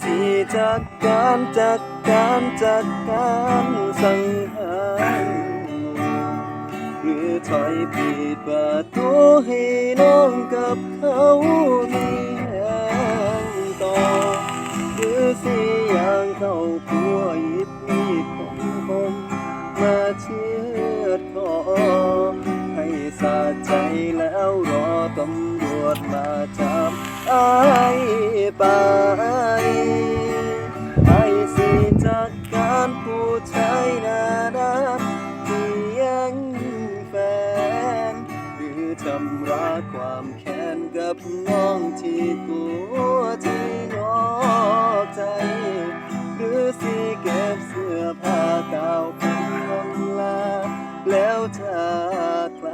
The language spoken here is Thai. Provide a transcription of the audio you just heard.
สิจัดการจัดการจัดการสังหารคือถอยปิดประตูให้น้องกับเขามีแหงต่อคือสิอย่างเข้าผัวยิบมีดของผมมาเชือดคอให้สะใจแล้วรอตำรวจมาจับไอ้ายไป อนผู้ชายน่ารักที่ยังแฟน หรือทำร้าความแค้นกับน้องที่กลัวที่นอกใจ หรือสิเก็บเสื้อผ้าเก่าของลาแล้วจากใคร